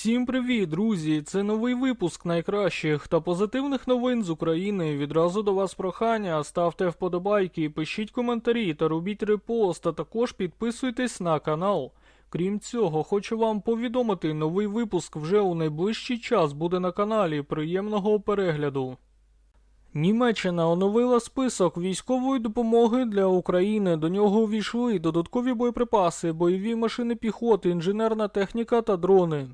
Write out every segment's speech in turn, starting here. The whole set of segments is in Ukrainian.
Всім привіт, друзі! Це новий випуск найкращих та позитивних новин з України. Відразу до вас прохання. Ставте вподобайки, пишіть коментарі та робіть репост, а також підписуйтесь на канал. Крім цього, хочу вам повідомити, новий випуск вже у найближчий час буде на каналі. Приємного перегляду. Німеччина оновила список військової допомоги для України. До нього увійшли додаткові боєприпаси, бойові машини піхоти, інженерна техніка та дрони.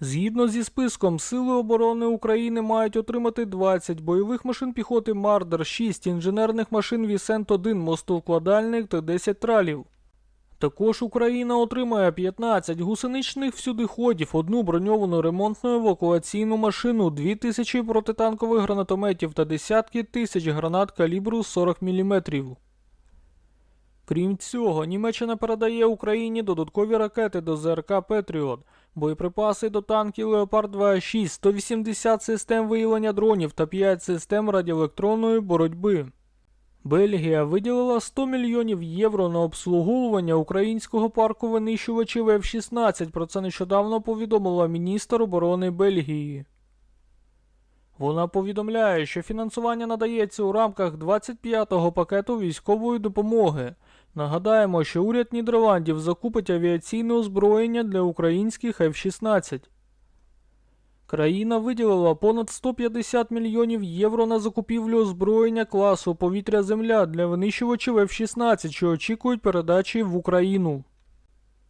Згідно зі списком, Сили оборони України мають отримати 20 бойових машин піхоти Мардер, 6 інженерних машин Вісент-1, мостовкладальник та 10 тралів. Також Україна отримає 15 гусеничних всюдиходів, одну броньовану ремонтну евакуаційну машину, 2000 протитанкових гранатометів та десятки тисяч гранат калібру 40 мм. Крім цього, Німеччина передає Україні додаткові ракети до ЗРК Петріот, боєприпаси до танків Леопард 2.6, 180 систем виявлення дронів та 5 систем радіоелектронної боротьби. Бельгія виділила 100 мільйонів євро на обслуговування українського парку винищувачів F-16. Про це нещодавно повідомила міністр оборони Бельгії. Вона повідомляє, що фінансування надається у рамках 25-го пакету військової допомоги. Нагадаємо, що уряд Нідерландів закупить авіаційне озброєння для українських F-16. Країна виділила понад 150 мільйонів євро на закупівлю озброєння класу повітря-земля для винищувачів F-16, що очікують передачі в Україну.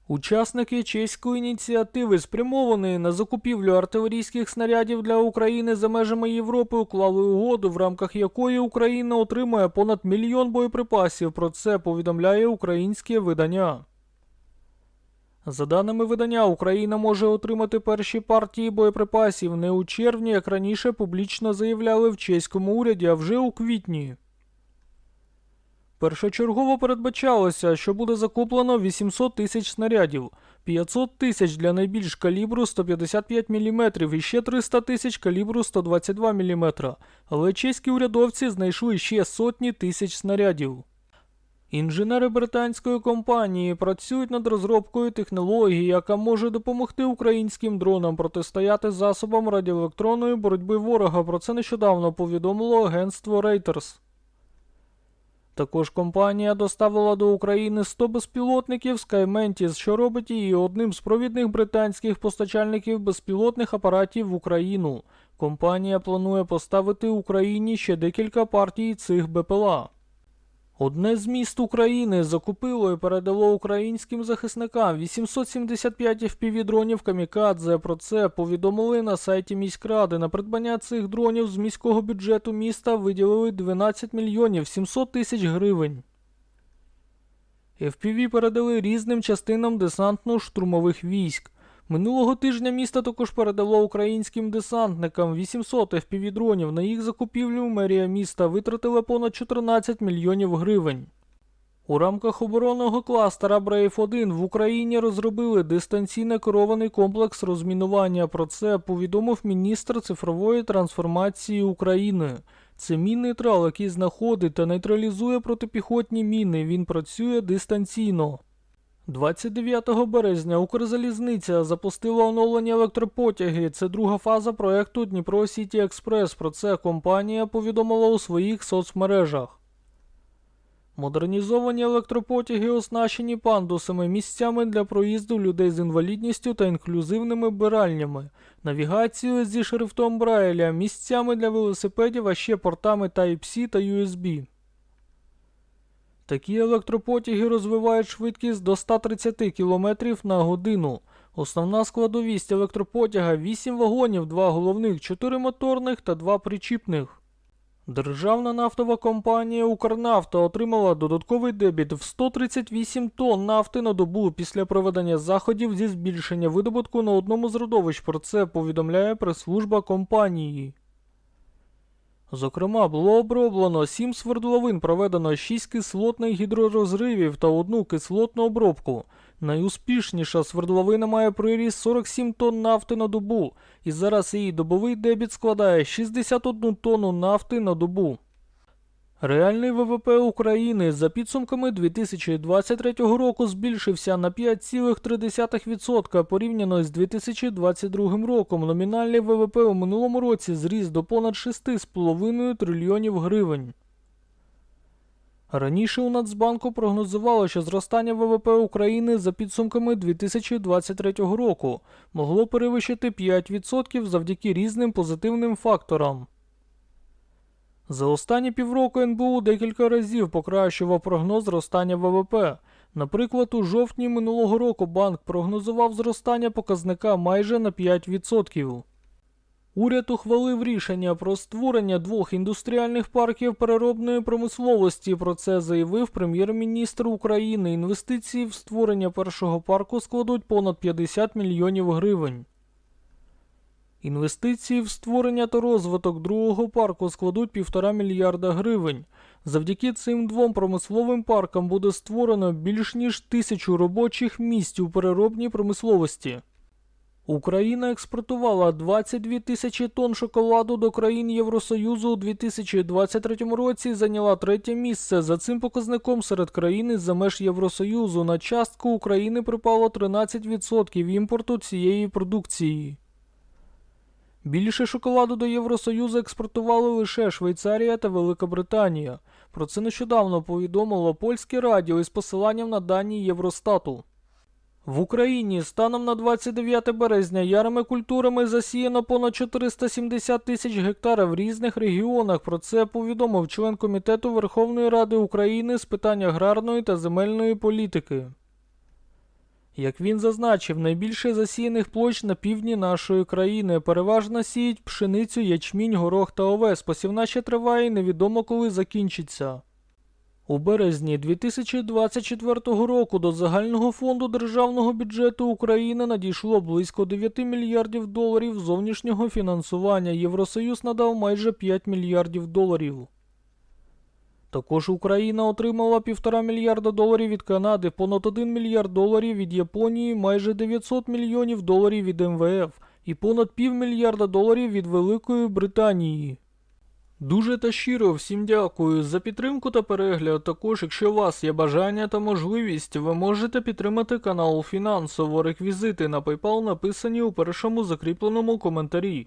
Учасники чеської ініціативи, спрямованої на закупівлю артилерійських снарядів для України за межами Європи, уклали угоду, в рамках якої Україна отримає понад мільйон боєприпасів. Про це повідомляє українське видання. За даними видання, Україна може отримати перші партії боєприпасів не у червні, як раніше публічно заявляли в чеському уряді, а вже у квітні. Першочергово передбачалося, що буде закуплено 800 тисяч снарядів, 500 тисяч для найбільш калібру 155 мм і ще 300 тисяч калібру 122 мм, але чеські урядовці знайшли ще сотні тисяч снарядів. Інженери британської компанії працюють над розробкою технології, яка може допомогти українським дронам протистояти засобам радіоелектронної боротьби ворога. Про це нещодавно повідомило агентство Reuters. Також компанія доставила до України 100 безпілотників SkyMantis, що робить її одним з провідних британських постачальників безпілотних апаратів в Україну. Компанія планує поставити Україні ще декілька партій цих БПЛА. Одне з міст України закупило і передало українським захисникам 875 FPV-дронів Камікадзе. Про це повідомили на сайті міськради. На придбання цих дронів з міського бюджету міста виділили 12 мільйонів 700 тисяч гривень. FPV передали різним частинам десантно-штурмових військ. Минулого тижня місто також передало українським десантникам 800 FPV-дронів. На їх закупівлю мерія міста витратила понад 14 мільйонів гривень. У рамках оборонного кластера Brave 1 в Україні розробили дистанційно керований комплекс розмінування. Про це повідомив міністр цифрової трансформації України. Це мінний трал, який знаходить та нейтралізує протипіхотні міни. Він працює дистанційно. 29 березня Укрзалізниця запустила оновлення електропотяги. Це друга фаза проекту Дніпро Сіті Експрес. Про це компанія повідомила у своїх соцмережах. Модернізовані електропотяги оснащені пандусами, місцями для проїзду людей з інвалідністю та інклюзивними биральнями, навігацією зі шрифтом Брайля, місцями для велосипедів, а ще портами Type-C та USB. Такі електропотяги розвивають швидкість до 130 км на годину. Основна складовість електропотяга 8 вагонів, 2 головних, 4 моторних та 2 причіпних. Державна нафтова компанія Укрнафта отримала додатковий дебіт в 138 тонн нафти на добу після проведення заходів зі збільшення видобутку на одному з родовищ. Про це повідомляє прес-служба компанії. Зокрема, було оброблено 7 свердловин, проведено 6 кислотних гідророзривів та одну кислотну обробку. Найуспішніша свердловина має приріст 47 тонн нафти на добу, і зараз її добовий дебіт складає 61 тонну нафти на добу. Реальний ВВП України за підсумками 2023 року збільшився на 5,3% порівняно з 2022 роком. Номінальний ВВП у минулому році зріс до понад 6,5 трильйонів гривень. Раніше у Нацбанку прогнозувало, що зростання ВВП України за підсумками 2023 року могло перевищити 5% завдяки різним позитивним факторам. За останні півроку НБУ декілька разів покращував прогноз зростання ВВП. Наприклад, у жовтні минулого року банк прогнозував зростання показника майже на 5%. Уряд ухвалив рішення про створення двох індустріальних парків переробної промисловості. Про це заявив прем'єр-міністр України. Інвестиції в створення першого парку складуть понад 50 мільйонів гривень. Інвестиції в створення та розвиток другого парку складуть півтора мільярда гривень. Завдяки цим двом промисловим паркам буде створено більш ніж тисячу робочих місць у переробній промисловості. Україна експортувала 22 тисячі тонн шоколаду до країн Євросоюзу у 2023 році і зайняла третє місце. За цим показником серед країн із за меж Євросоюзу на частку України припало 13% імпорту цієї продукції. Більше шоколаду до Євросоюзу експортували лише Швейцарія та Велика Британія. Про це нещодавно повідомило польське радіо із посиланням на дані Євростату. В Україні станом на 29 березня ярими культурами засіяно понад 470 тисяч гектарів в різних регіонах. Про це повідомив член Комітету Верховної Ради України з питань аграрної та земельної політики. Як він зазначив, найбільше засіяних площ на півдні нашої країни переважно сіють пшеницю, ячмінь, горох та овес. Посівна ще триває і невідомо коли закінчиться. У березні 2024 року до загального фонду державного бюджету України надійшло близько 9 мільярдів доларів зовнішнього фінансування. Євросоюз надав майже 5 мільярдів доларів. Також Україна отримала 1,5 мільярда доларів від Канади, понад 1 мільярд доларів від Японії, майже 900 мільйонів доларів від МВФ і понад півмільярда доларів від Великої Британії. Дуже та щиро всім дякую за підтримку та перегляд. Також, якщо у вас є бажання та можливість, ви можете підтримати канал фінансово. Реквізити на PayPal написані у першому закріпленому коментарі.